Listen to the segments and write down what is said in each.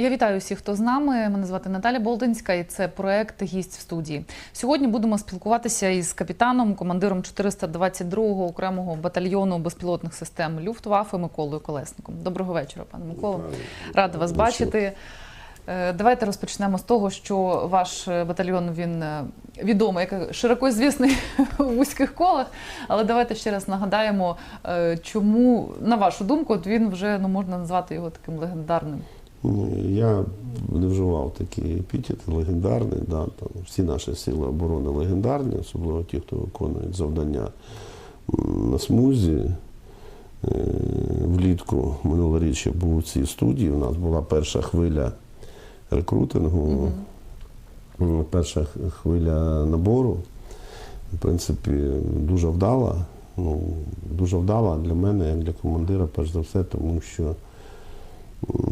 Я вітаю всіх, хто з нами. Мене звати Наталя Болдинська, і це проект Гість в студії. Сьогодні будемо спілкуватися із капітаном, командиром 422-го окремого батальйону безпілотних систем Люфтваффе Миколою Колесником. Доброго вечора, пане Миколо. Рада вас бачити. Е, Давайте розпочнемо з того, що ваш е, батальйон він е, відомий, як широко звісний у вузьких колах. Але давайте ще раз нагадаємо, чому, на вашу думку, він вже ну можна назвати його таким легендарним. Ні, Я не вживав такі епітети легендарний. Да, там, всі наші сили оборони легендарні, особливо ті, хто виконують завдання на смузі. Е, Влітку минулоріч я був у цій студії. У нас була перша хвиля рекрутингу, м, перша хвиля набору. В принципі, дуже вдала. Ну, дуже вдала для мене, як для командира, перш за все, тому що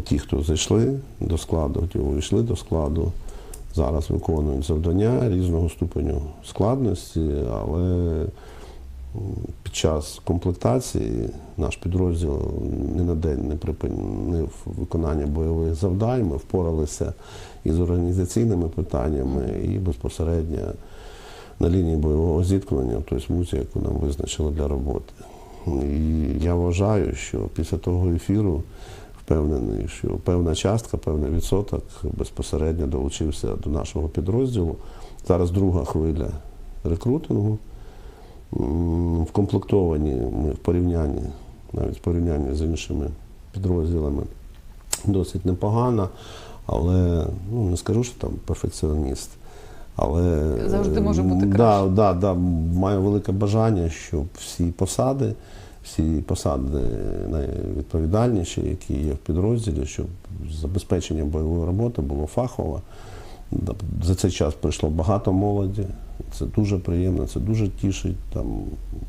ті, хто зайшли до складу, ті увійшли до складу, зараз виконують завдання різного ступеню складності, але під час комплектації наш підрозділ ні на день не припинив виконання бойових завдань. Ми впоралися із організаційними питаннями і безпосередньо на лінії бойового зіткнення, тобто смузі, яку нам визначили для роботи. І я вважаю, що після того ефіру впевнений, що певна частка, певний відсоток безпосередньо долучився до нашого підрозділу. Зараз друга хвиля рекрутингу. Вкомплектовані ми в порівнянні, навіть в порівнянні з іншими підрозділами, досить непогано, але ну, не скажу, що там перфекціоніст. Але Завжди може бути краще. Да, да, да, маю велике бажання, щоб всі посади, всі посади найвідповідальніші, які є в підрозділі, щоб забезпечення бойової роботи було фахово. За цей час прийшло багато молоді. Це дуже приємно, це дуже тішить. Там,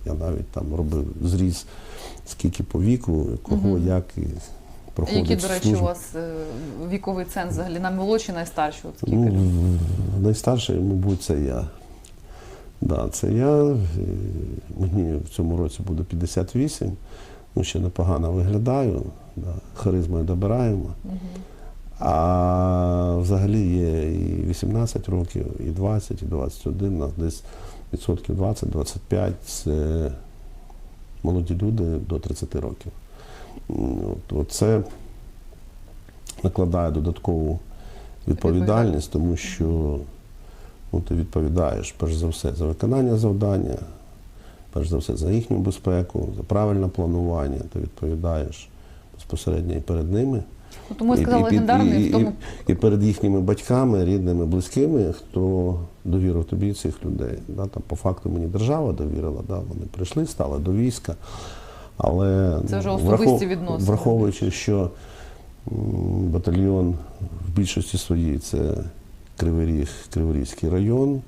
я навіть там робив зріз, скільки по віку, кого, як і проходить Які, до речі, службу. у вас е, віковий ценз взагалі наймолодші, найстарші? От скільки? Ну, найстарший, мабуть, це я. Да, це я. Е, Мені в цьому році буде 58. Ну, ще непогано виглядаю. Да, харизмою добираємо. А взагалі є і 18 років, і 20, і 21, у нас десь відсотків 20-25 це молоді люди до 30 років. М, От, от це накладає додаткову відповідальність, тому що ну, ти відповідаєш перш за все за виконання завдання, перш за все за їхню безпеку, за правильне планування, ти відповідаєш безпосередньо і перед ними. Ну, Тому я сказала І- і- тому. і, і перед їхніми батьками, рідними, близькими, хто довірив тобі цих людей. Да, там, по факту мені держава довірила, да, вони прийшли, стали до війська. Але Це вже ну, особисті відносини. враховуючи, що батальйон в більшості своїй це Кривий Ріг, Криворізький район,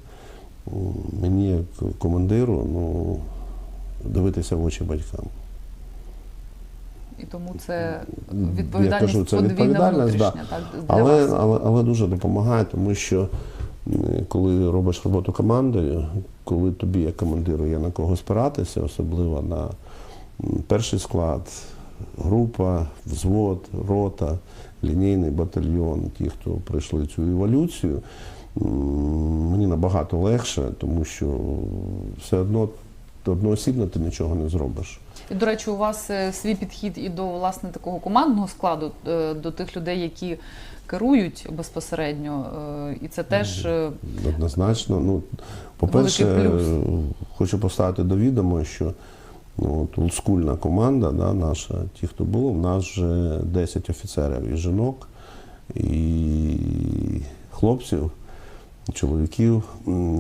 мені як командиру ну, дивитися в очі батькам. І тому це Я кажу, це відповідальність, да. так, для Але, вас. але, але дуже допомагає, тому що коли робиш роботу командою, коли тобі як командиру є на кого спиратися, особливо на перший склад, група, взвод, рота, лінійний батальйон, ті, хто пройшли цю еволюцію, мені набагато легше, тому що все одно одноосібно ти нічого не зробиш. І, до речі, у вас е, свій підхід і до власне такого командного складу, е, до тих людей, які керують безпосередньо. е, І це теж Однозначно. Ну, по-перше, хочу поставити до відома, що от, олдскульна команда, да, наша, ті, хто було, в нас вже 10 офіцерів і жінок, і хлопців, чоловіків,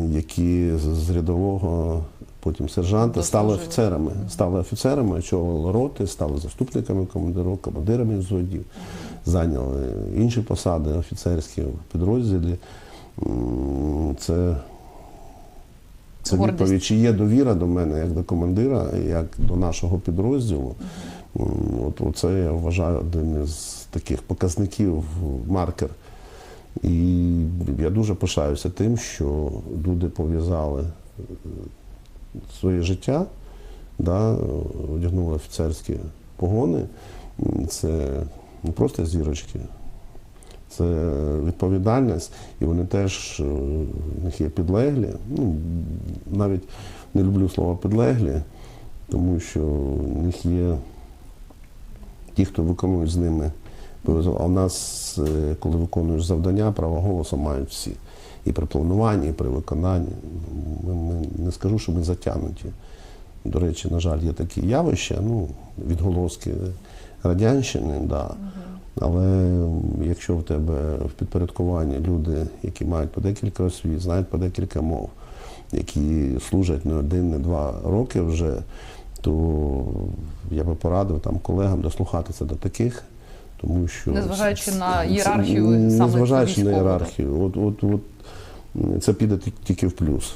які з- рядового. Потім сержанти стали офіцерами, стали офіцерами, очолили роти, стали заступниками командирів, командирами взводів, зайняли інші посади офіцерські в підрозділі. Це, це Гордість. відповідь, чи є довіра до мене як до командира, як до нашого підрозділу. От це я вважаю одним із таких показників, маркер. І я дуже пишаюся тим, що люди пов'язали е, своє життя, да, одягнули офіцерські погони. Це не просто зірочки, Це відповідальність, і вони теж е, в них є підлеглі. Ну, навіть не люблю слово підлеглі, тому що в них є ті, хто виконує з ними. А в нас, е, коли виконуєш завдання, право голосу мають всі. І при плануванні, і при виконанні. Ми, ми не скажу, що ми затягнуті. До речі, на жаль, є такі явища, ну, відголоски радянщини, да. Але якщо в тебе в підпорядкуванні люди, які мають по декілька освіт, знають по декілька мов, які служать не один, не два роки вже, то я би порадив там колегам дослухатися до таких, тому що Незважаючи на ієрархію саме незважаючи на ієрархію, от, от, от це піде тільки в плюс.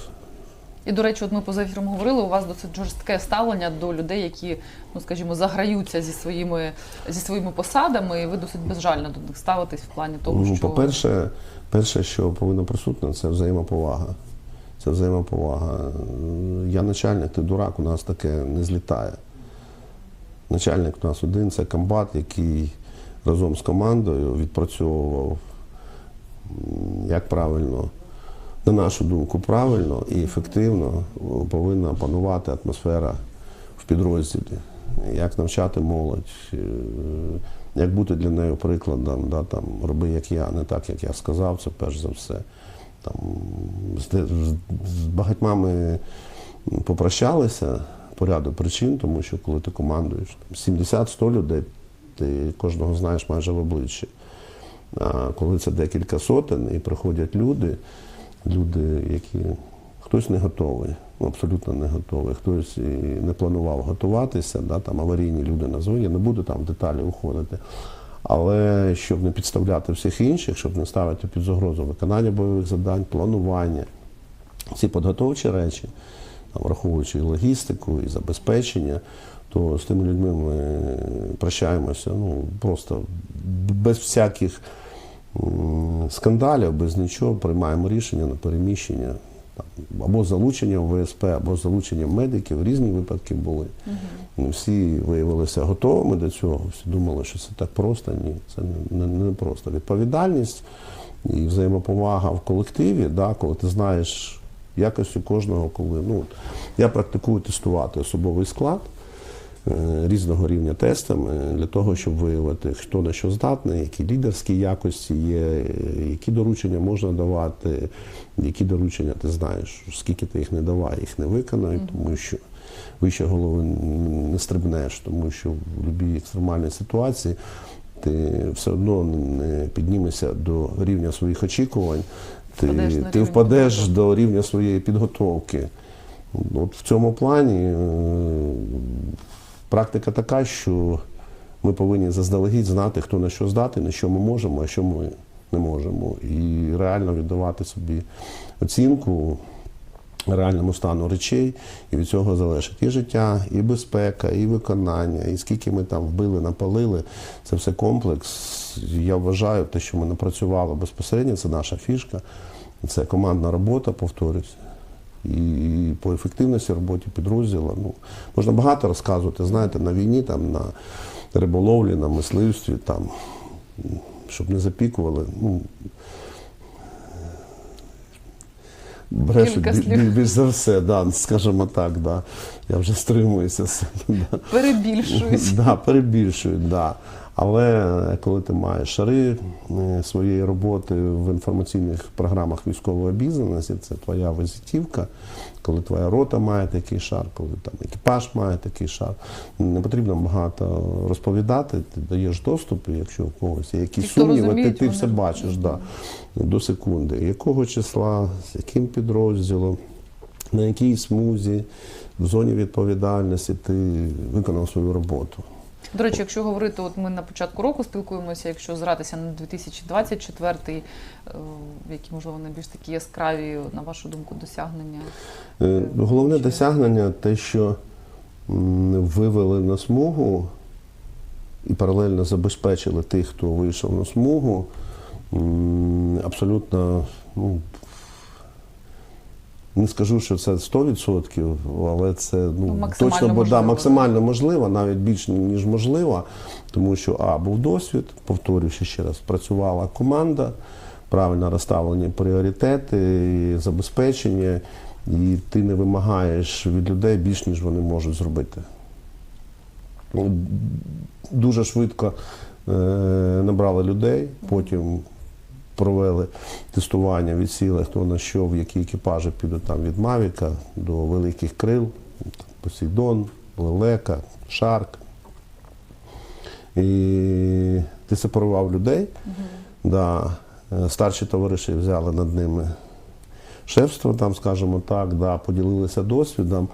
І до речі, от ми поза ефіром говорили, у вас досить жорстке ставлення до людей, які, ну скажімо, заграються зі своїми зі своїми посадами, і ви досить безжально до них ставитесь в плані того, Ну, що по-перше, перше, що повинно присутне, це взаємоповага. Це взаємоповага. Я начальник, ти дурак, у нас таке не злітає. Начальник у нас один це комбат, який разом з командою відпрацьовував, як правильно, на нашу думку, правильно і ефективно повинна панувати атмосфера в підрозділі. Як навчати молодь, е, як бути для неї прикладом, да, там, роби як я, не так, як я сказав, це перш за все. Там, з- з багатьма ми попрощалися по ряду причин, тому що коли ти командуєш 70-100 людей, ти кожного знаєш майже в обличчі. А коли це декілька сотень і приходять люди, люди, які хтось не готовий, ну, абсолютно не готовий, хтось не планував готуватися, да, там аварійні люди назви, я не буду там в деталі уходити. Але щоб не підставляти всіх інших, щоб не ставити під загрозу виконання бойових завдань, планування, ці підготовчі речі, там, враховуючи і логістику, і забезпечення, то з тими людьми ми прощаємося ну, просто без всяких скандалів, без нічого, приймаємо рішення на переміщення там, або залучення в ВСП, або залучення медиків. Різні випадки були. Не всі виявилися готовими до цього, всі думали, що це так просто. Ні, це не, не, просто. Відповідальність і взаємоповага в колективі, да, коли ти знаєш якості кожного, коли ну, я практикую тестувати особовий склад різного рівня тестами для того, щоб виявити, хто на що здатний, які лідерські якості є, е, які доручення можна давати, які доручення ти знаєш, скільки ти їх не давай, їх не виконають, тому що вище голови не стрибнеш, тому що в будь-якій екстремальній ситуації ти все одно не піднімешся до рівня своїх очікувань, ти, Впадеш ти впадеш підготовки. до рівня своєї підготовки. От в цьому плані е, практика така, що ми повинні заздалегідь знати, хто на що здатний, на що ми можемо, а що ми не можемо. І реально віддавати собі оцінку реальному стану речей, і від цього залежить і життя, і безпека, і виконання, і скільки ми там вбили, напалили. Це все комплекс. Я вважаю, те, що ми напрацювали безпосередньо, це наша фішка, це командна робота, повторюсь. І по ефективності роботи підрозділу. Ну, можна багато розказувати, знаєте, на війні, там, на риболовлі, на мисливстві, там, щоб не запікували. Ну, брешуть більш за все, да, скажімо так, да. я вже стримуюся. Да. перебільшують. Да, перебільшують, да. Але е, коли ти маєш шари е, своєї роботи в інформаційних програмах військової обізнаності, це твоя визитівка, коли твоя рота має такий шар, коли там екіпаж має такий шар. Не потрібно багато розповідати, ти даєш доступ, і якщо у когось є якісь сумніви, ти, ти все бачиш да, до секунди. Якого числа, з яким підрозділом, на якій смузі, в зоні відповідальності ти виконав свою роботу. До речі, якщо говорити, от ми на початку року спілкуємося, якщо зратися на 2024, е, які можливо найбільш такі яскраві, на вашу думку, досягнення. Е, Головне Чи- досягнення те, що вивели на смугу і паралельно забезпечили тих, хто вийшов на смугу, абсолютно ну, Не скажу, що це 100%, але це Ну, ну, максимально точно бо, да, максимально можливо, навіть більш ніж можливо, тому що А, був досвід, повторюю ще ще раз, працювала команда, правильно розставлені пріоритети, і забезпечення, і ти не вимагаєш від людей більш, ніж вони можуть зробити. Ну, Дуже швидко е, набрали людей, потім провели тестування, відсіли, хто на що, в які екіпажі підуть там від Мавіка до великих крил, Посейдон, Лелека, Шарк. І ти сепарував людей. Да. Е, Старші товариші взяли над ними шефство, там, скажімо так, да, поділилися досвідом.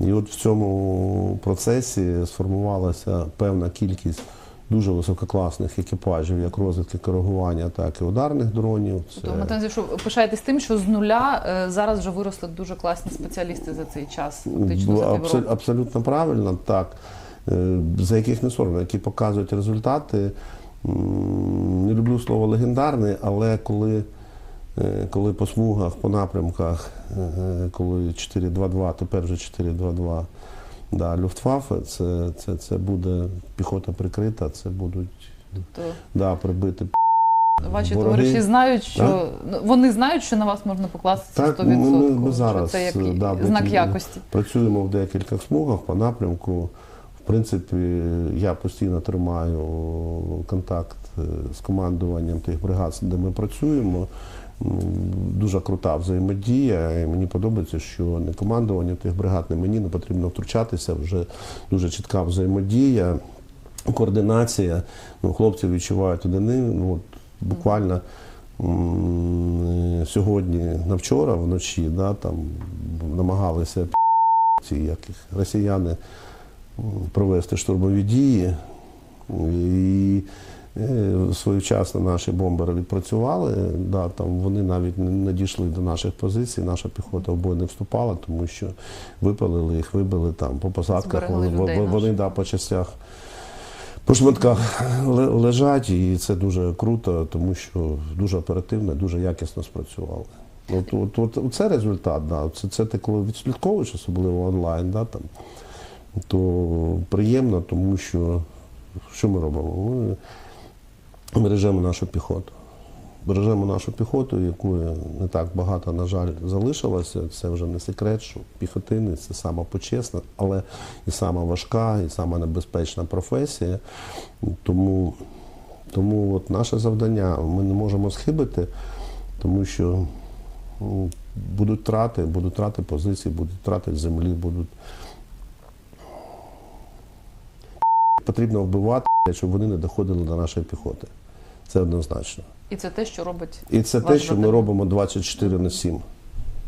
І от в цьому процесі сформувалася певна кількість дуже висококласних екіпажів, як розвідки керування, так і ударних дронів. Це... Тобто, Матензі, що пишаєтесь тим, що з нуля е, зараз вже виросли дуже класні спеціалісти за цей час, фактично за Бу- Абсолютно правильно, так. Е, За яких не соромно, які показують результати. Не люблю слово легендарний, але коли, е, коли по смугах, по напрямках, коли 4-2-2, тепер вже 4-2-2, да, Люфтваффе, це, це, це буде піхота прикрита, це будуть То да, прибити ваші Вороги. товариші знають, що Так. ну, вони знають, що на вас можна покластися Так, 100%. ми- ми- ми що зараз, це як е, да, знак тут- якості. Працюємо в декількох смугах по напрямку. В принципі, я постійно тримаю контакт е, з командуванням тих бригад, де ми працюємо. Дуже крута взаємодія. І мені подобається, що не командування тих бригад, не мені не потрібно втручатися. Вже дуже чітка взаємодія, координація. Ну, хлопці відчувають одини. Ну, от, буквально сьогодні на вчора вночі да, там, намагалися ці як їх, росіяни провести штурмові дії. І своєчасно наші бомбери відпрацювали. Да, там вони навіть не не дійшли до наших позицій. Наша піхота в бой не вступала, тому що випалили їх, вибили там по посадках. Зберегли Вони, вони, да, по частях. По шматках лежать, і це дуже круто, тому що дуже оперативно, дуже якісно спрацювали. От, от, от, це результат, да. це, це ти коли відслідковуєш, особливо онлайн, да, там, то приємно, тому що що ми робимо? Ми бережемо нашу піхоту. Бережемо нашу піхоту, якої не так багато, на жаль, залишилося. Це вже не секрет, що піхотини це сама почесна, але і сама важка, і сама небезпечна професія. Тому, тому от наше завдання, ми не можемо схибити, тому що ну, будуть трати, будуть трати позицій, будуть трати землі, будуть. Потрібно вбивати, щоб вони не доходили до нашої піхоти. Це однозначно. І це те, що робить. І це те, що ми робимо 24 на 7.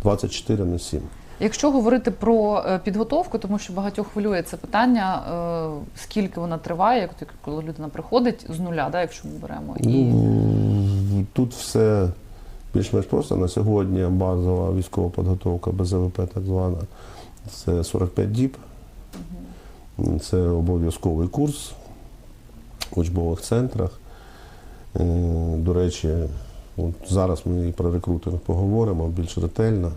24 на 7. Якщо говорити про е, підготовку, тому що багатьох хвилює це питання, е, скільки вона триває, коли людина приходить з нуля, да, якщо ми беремо. І Ну, тут все більш-менш просто. На сьогодні базова військова підготовка БЗВП так звана. Це 45 діб. Це обов'язковий курс в учбових центрах. Е, До речі, от зараз ми і про рекрутинг поговоримо більш ретельно,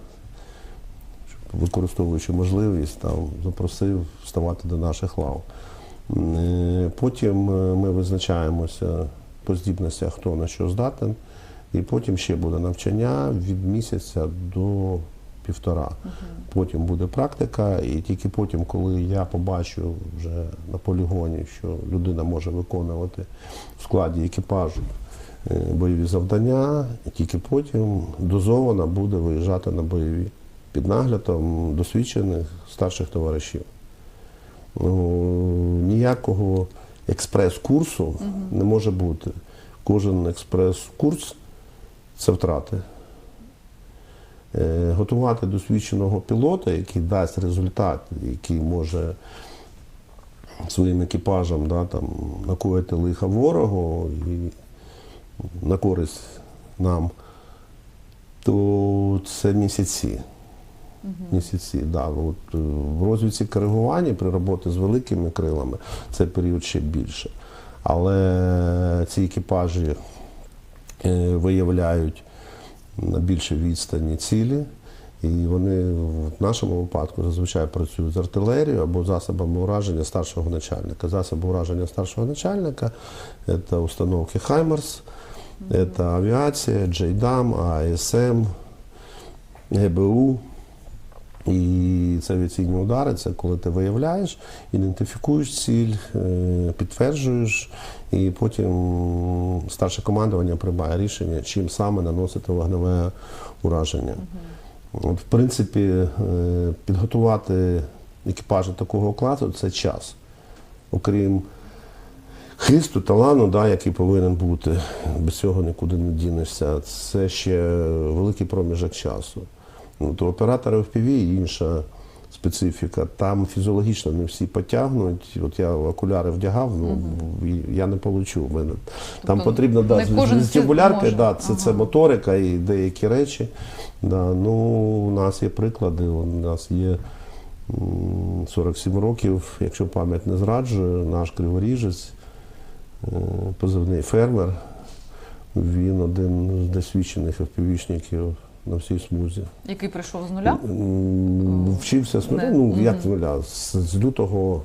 щоб, використовуючи можливість, там, запросив вставати до наших лав. Е, Потім е, ми визначаємося по здібностях, хто на що здатен, і потім ще буде навчання від місяця до півтора. Потім буде практика, і тільки потім, коли я побачу вже на полігоні, що людина може виконувати в складі екіпажу е, бойові завдання, і тільки потім дозовано буде виїжджати на бойові під наглядом досвідчених старших товаришів. Ну, ніякого експрес-курсу не може бути. Кожен експрес-курс це втрати. Е, Готувати досвідченого пілота, який дасть результат, який може своїм екіпажем да, там, накоїти лиха ворогу і на користь нам, то це місяці. Місяці, да. От, е, в розвідці коригування при роботі з великими крилами це період ще більше. Але ці екіпажі е, виявляють на більшій відстані цілі, І вони в нашому випадку зазвичай працюють з артилерією або засобами ураження старшого начальника. Засоби ураження старшого начальника це установки Хаймерс, це авіація, Джейдам, АСМ, ГБУ. І це авіаційні удари, це коли ти виявляєш, ідентифікуєш ціль, е, підтверджуєш, і потім старше командування приймає рішення, чим саме наносити вогневе ураження. От, в принципі, е, підготувати екіпажі такого класу це час. Окрім хисту, талану, да, який повинен бути, без цього нікуди не дінешся. Це ще великий проміжок часу. Ну, то оператори FPV інша специфіка. Там фізіологічно не всі потягнуть. От я окуляри вдягав, ну і я не получу. В Мене там Тобто потрібно да, вестибулярки, да, це, це моторика і деякі речі. Да, ну, у нас є приклади, у нас є 47 років, якщо пам'ять не зраджує, наш криворіжець, е, позивний фермер. Він один з досвідчених FPV-шників на всій смузі. Який прийшов з нуля? Вчився з нуля, Не. ну як з нуля, з, з лютого.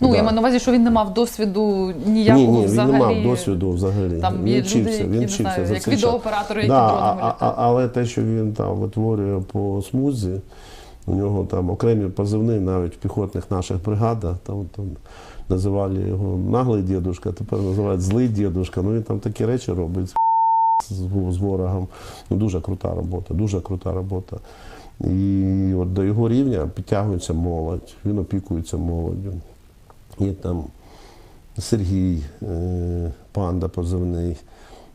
Ну, да. я маю на увазі, що він не мав досвіду ні, ніякого ні, він взагалі. не мав досвіду взагалі. Там він вчився, люди, які він не вчився знаю, за як цей відеооператори, які Да, а, а, а, але те, що він там витворює по смузі, у нього там окремі позивні навіть в піхотних наших бригадах, там, там називали його наглий дідушка, тепер називають злий дідушка. Ну він там такі речі робить з, ворогом. Ну, дуже крута робота, дуже крута робота. І от до його рівня підтягується молодь, він опікується молоддю. І там Сергій, е, панда позивний,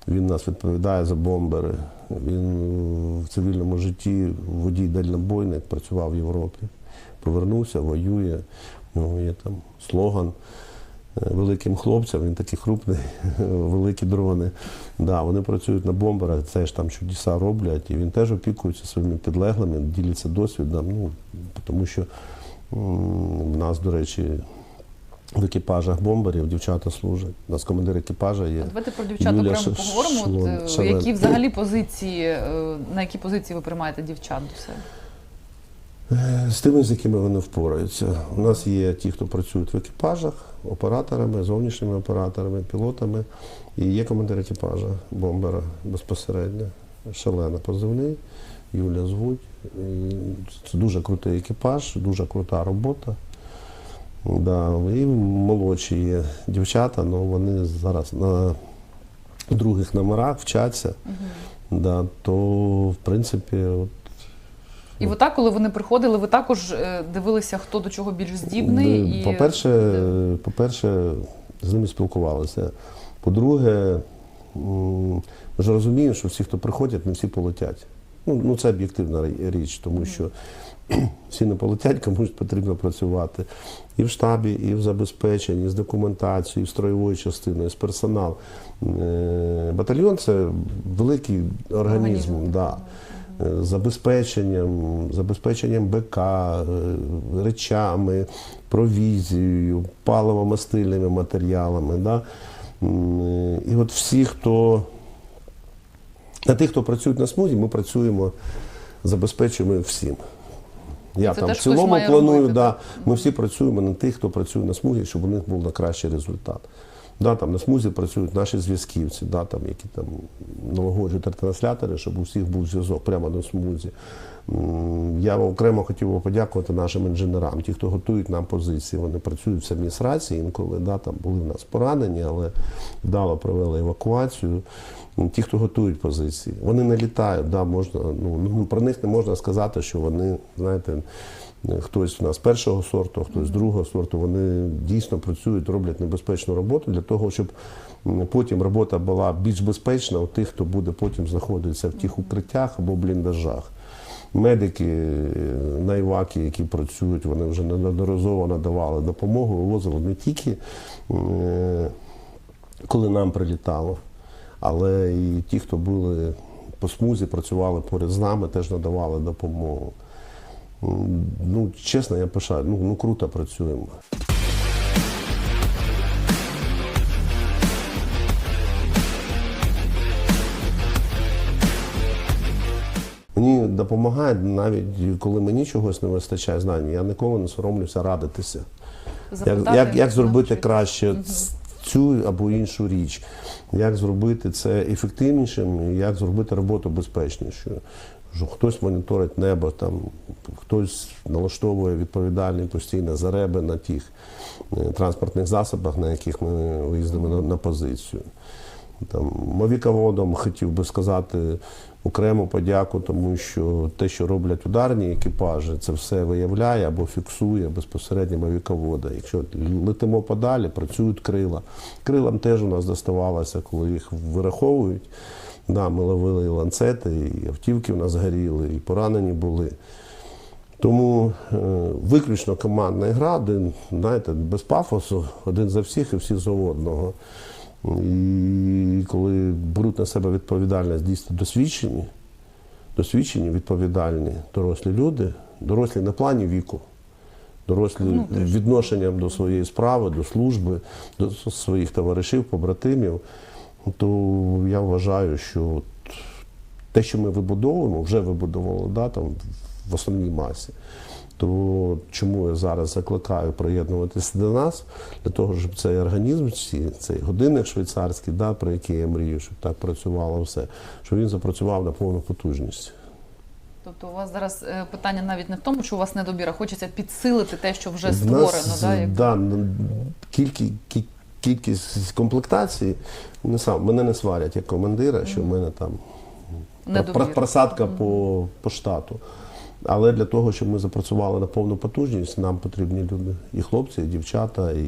він нас відповідає за бомбери. Він в цивільному житті водій дальнобойник, працював в Європі. Повернувся, воює. У є там слоган е, великим хлопцям, він такий крупний, великі дрони. Да, вони працюють на бомберах, це ж там чудеса роблять, і він теж опікується своїми підлеглими, ділиться досвідом. Ну, тому що в нас, до речі, в екіпажах бомберів дівчата служать. У нас командир екіпажа є. Давайте про дівчат Юля окремо поговоримо. Шлон- е, які взагалі позиції, е, на які позиції ви приймаєте дівчат до себе? Е, З тими, з якими вони впораються. У нас є ті, хто працюють в екіпажах, операторами, зовнішніми операторами, пілотами. І є командир екіпажа, бомбера безпосередньо, шалена позивний, Юля звуть. І Це дуже крутий екіпаж, дуже крута робота. Да, і молодші є дівчата, але вони зараз на других номерах вчаться. Да, то, в принципі, от, І отак, коли вони приходили, ви також е, дивилися, хто до чого більш здібний. По-перше, по-перше, з ними спілкувалися. По-друге, ми ж розуміємо, що всі, хто приходять, не всі полетять. Ну, ну це об'єктивна річ, тому що всі не полетять, комусь потрібно працювати і в штабі, і в забезпеченні, і з документацією, і з строєвою частиною, і з персоналом. Е, Батальйон це великий організм. Організм. Да. Забезпеченням, забезпеченням БК, е, речами, провізією, паливо-мастильними матеріалами. Да? Е, І от всі, хто на тих, хто працюють на смузі, ми працюємо, забезпечуємо всім. Я Це там в цілому планую, робити, да, так? ми всі працюємо на тих, хто працює на смузі, щоб у них був на кращий результат. Да, там на смузі працюють наші зв'язківці, да, там, які там налагоджують ретранслятори, щоб у всіх був зв'язок прямо на смузі. Я окремо хотів би подякувати нашим інженерам, ті, хто готують нам позиції. Вони працюють в самій сраці, інколи да, там були в нас поранені, але вдало провели евакуацію. Ті, хто готують позиції, вони не літають, да, можна, ну, ну, про них не можна сказати, що вони, знаєте, хтось у нас першого сорту, хтось другого сорту. Вони дійсно працюють, роблять небезпечну роботу для того, щоб потім робота була більш безпечна у тих, хто буде потім знаходитися в тих укриттях або бліндажах. Медики е, на Івакі, які працюють, вони вже неодноразово надавали допомогу, вивозили не тільки е, коли нам прилітало, але і ті, хто були по смузі, працювали поряд з нами, теж надавали допомогу. М, Ну, чесно, я пишаю, ну, ну круто працюємо. Мені допомагає навіть коли мені чогось не вистачає знань. Я ніколи не соромлюся радитися. Як, як, як зробити краще цю або іншу річ, як зробити це ефективнішим, як зробити роботу безпечнішою. Що хтось моніторить небо, там, хтось налаштовує відповідальні постійно зареби на тих е, транспортних засобах, на яких ми виїздимо на, на позицію. Там, мовіководам хотів би сказати окрему подяку, тому що те, що роблять ударні екіпажі, це все виявляє або фіксує безпосередньо мовіковода. Якщо летимо подалі, працюють крила. Крилам теж у нас доставалося, коли їх вираховують. Да, ми ловили і ланцети, і автівки в нас горіли, і поранені були. Тому е, виключно командна гра, один, знаєте, без пафосу, один за всіх і всі за одного. І коли беруть на себе відповідальність дійсно досвідчені, досвідчені, відповідальні дорослі люди, дорослі на плані віку, дорослі відношенням до своєї справи, до служби, до своїх товаришів, побратимів, то я вважаю, що от те, що ми вибудовуємо, вже вибудовували да, там, в основній масі. То чому я зараз закликаю приєднуватися до нас, для того, щоб цей організм, цей годинник швейцарський, да, про який я мрію, щоб так працювало все, щоб він запрацював на повну потужність. Тобто у вас зараз е, питання навіть не в тому, що у вас недобір, а хочеться підсилити те, що вже В створено. нас, да, як... да, н- кількі- кі- кількість комплектацій не сам, мене не сварять як командира, що в мене там. Про- Просадка по, по штату. Але для того, щоб ми запрацювали на повну потужність, нам потрібні люди. І хлопці, і дівчата, і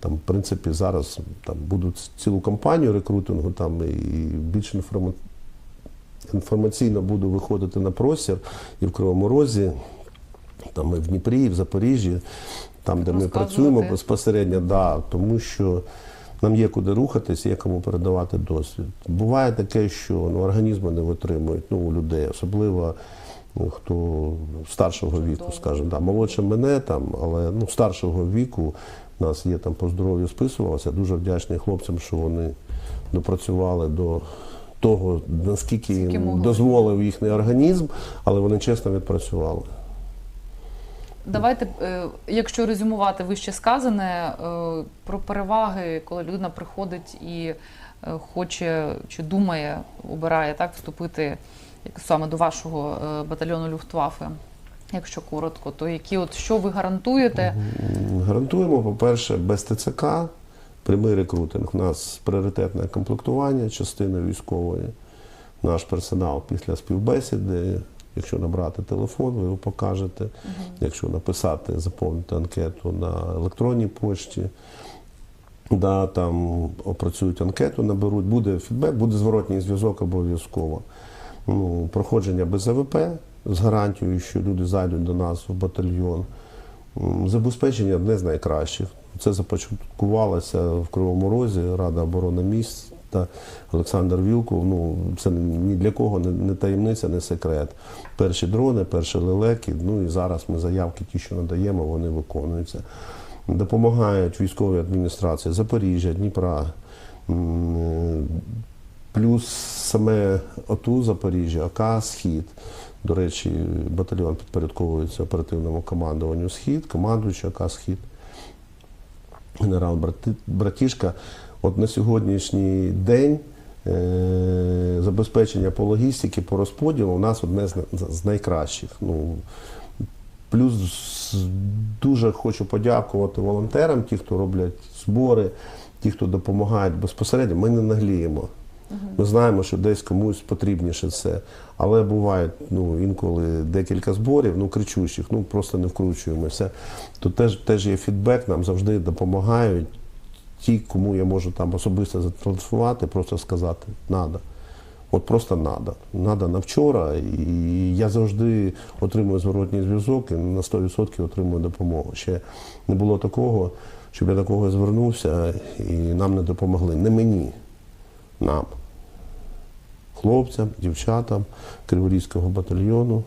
там, в принципі, зараз там будуть цілу кампанію рекрутингу, там і більш інформа... інформаційно буду виходити на простір і в Кривому Розі, там і в Дніпрі, і в Запоріжжі, там, де ми працюємо безпосередньо, да, тому що нам є куди рухатись, є кому передавати досвід. Буває таке, що ну, організми не витримують ну, у людей, особливо ну, хто старшого віку, скажімо, да, молодше мене, там, але ну, старшого віку у нас є там по здоров'ю списувалося. Дуже вдячний хлопцям, що вони допрацювали до того, наскільки їм дозволив їхній організм, але вони чесно відпрацювали. Давайте, е, якщо резюмувати вище сказане, е, про переваги, коли людина приходить і е, хоче чи думає, обирає так вступити як саме до вашого батальйону Люфтваффе. Якщо коротко, то які от що ви гарантуєте? Гарантуємо, по-перше, без ТЦК, прямий рекрутинг. У нас пріоритетне комплектування частини військової. Наш персонал після співбесіди, якщо набрати телефон, ви його покажете. Якщо написати, заповнити анкету на електронній пошті, да, там опрацюють анкету, наберуть, буде фідбек, буде зворотній зв'язок обов'язково. Ну, проходження без АВП з гарантією, що люди зайдуть до нас в батальйон. Забезпечення одне з найкращих. Це започаткувалося в Кривому Розі, Рада оборони міста. Олександр Вілков. Ну, це ні для кого не, не таємниця, не секрет. Перші дрони, перші лелеки. Ну і зараз ми заявки, ті, що надаємо, вони виконуються. Допомагають військові адміністрації Запоріжжя, Дніпра. Плюс саме ОТУ Запоріжжя, АК Схід. До речі, батальйон підпорядковується оперативному командуванню Схід, командуючий АК Схід, генерал Братішка. От на сьогоднішній день е, забезпечення по логістиці, по розподілу у нас одне з, з найкращих. Ну, Плюс дуже хочу подякувати волонтерам, ті, хто роблять збори, ті, хто допомагають безпосередньо. Ми не нагліємо. Ми знаємо, що десь комусь потрібніше це. Але буває ну, інколи декілька зборів, ну кричущих, ну просто не вкручуємося. То теж, теж є фідбек, нам завжди допомагають. Ті, кому я можу там особисто зателефонувати, просто сказати надо. От просто надо. Надо на вчора. І я завжди отримую зворотній зв'язок і на 100% отримую допомогу. Ще не було такого, щоб я до когось звернувся і нам не допомогли. Не мені, нам. Хлопцям, дівчатам Криворізького батальйону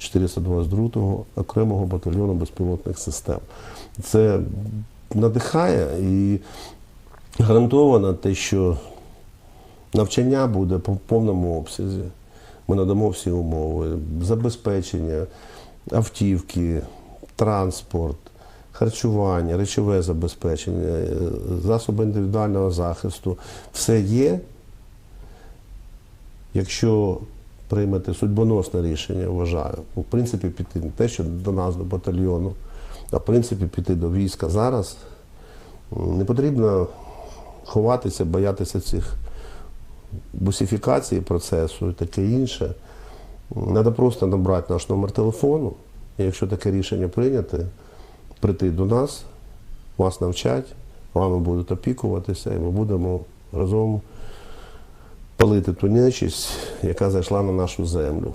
422-го окремого батальйону безпілотних систем. Це надихає і гарантовано те, що навчання буде по повному обсязі. Ми надамо всі умови, забезпечення, автівки, транспорт, харчування, речове забезпечення, е, засоби індивідуального захисту. Все є. Якщо приймете судьбоносне рішення, вважаю, в принципі, піти те, що до нас, до батальйону, а в принципі піти до війська зараз, не потрібно ховатися, боятися цих бусифікації процесу і таке інше. Треба просто набрати наш номер телефону, і якщо таке рішення прийняти, прийти до нас, вас навчать, вами будуть опікуватися, і ми будемо разом палити ту нечисть, яка зайшла на нашу землю.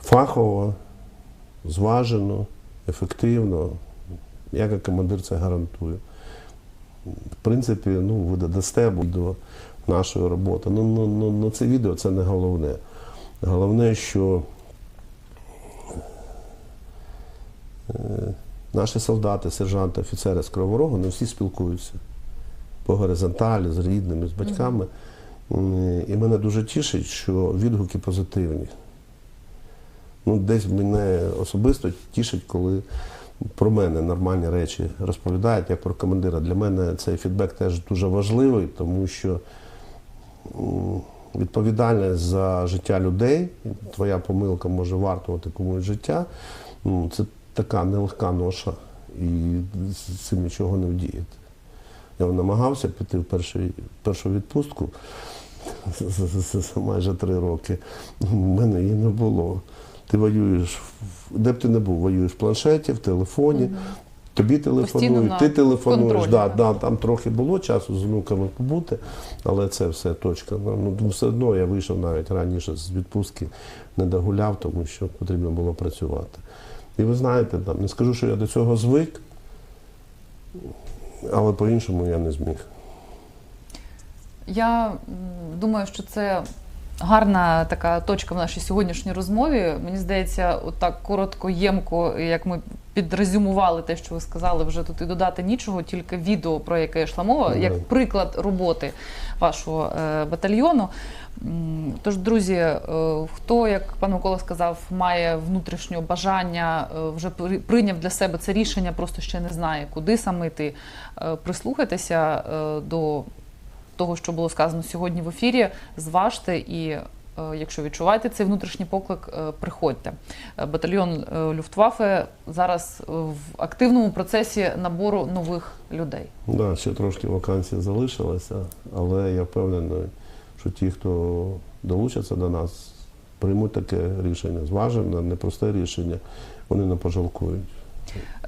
Фахово, зважено, ефективно. Я як командир це гарантую. В принципі, ну, ви додасте до нашої роботи. Ну, ну, ну, ну, це відео це не головне. Головне, що е, наші солдати, сержанти, офіцери з Кривого Рогу не всі спілкуються по горизонталі, з рідними, з батьками. І мене дуже тішить, що відгуки позитивні. Ну, десь мене особисто тішить, коли про мене нормальні речі розповідають, як про командира. Для мене цей фідбек теж дуже важливий, тому що відповідальність за життя людей, твоя помилка може вартувати комусь життя. Ну, це така нелегка ноша, і з цим нічого не вдіяти. Я намагався піти в першу, першу відпустку майже три роки. У мене її не було. Ти воюєш, де б ти не був, воюєш в планшеті, в телефоні, тобі телефонують, ти телефонуєш. Да, да, там трохи було часу з внуками побути, але це все точка. Ну, ну, все одно я вийшов навіть раніше з відпустки, не догуляв, тому що потрібно було працювати. І ви знаєте, там, не скажу, що я до цього звик, але по-іншому я не зміг. Я думаю, що це гарна така точка в нашій сьогоднішній розмові. Мені здається, отак коротко, ємко, як ми підрезюмували те, що ви сказали, вже тут і додати нічого, тільки відео, про яке йшла мова, Да. як приклад роботи вашого е, батальйону. Тож, друзі, е, хто, як пан Микола сказав, має внутрішнього бажання, е, вже при- прийняв для себе це рішення, просто ще не знає, куди саме йти. Прислухайтеся до того, що було сказано сьогодні в ефірі, зважте і. е, Якщо відчуваєте цей внутрішній поклик, е, приходьте. Е, Батальйон Люфтваффе зараз в активному процесі набору нових людей. Да, ще трошки вакансій залишилося, але я впевнений, що ті, хто долучаться до нас, приймуть таке рішення, зважене, непросте рішення, вони не пожалкують.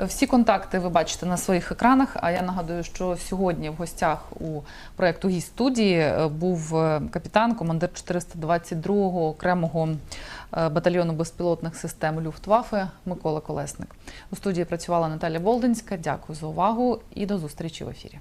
Всі контакти ви бачите на своїх екранах. А я нагадую, що сьогодні в гостях у проєкту гість студії був е, капітан, командир 422-го окремого е, батальйону безпілотних систем Люфтваффе Микола Колесник. У студії працювала Наталя Болдинська. Дякую за увагу і до зустрічі в ефірі.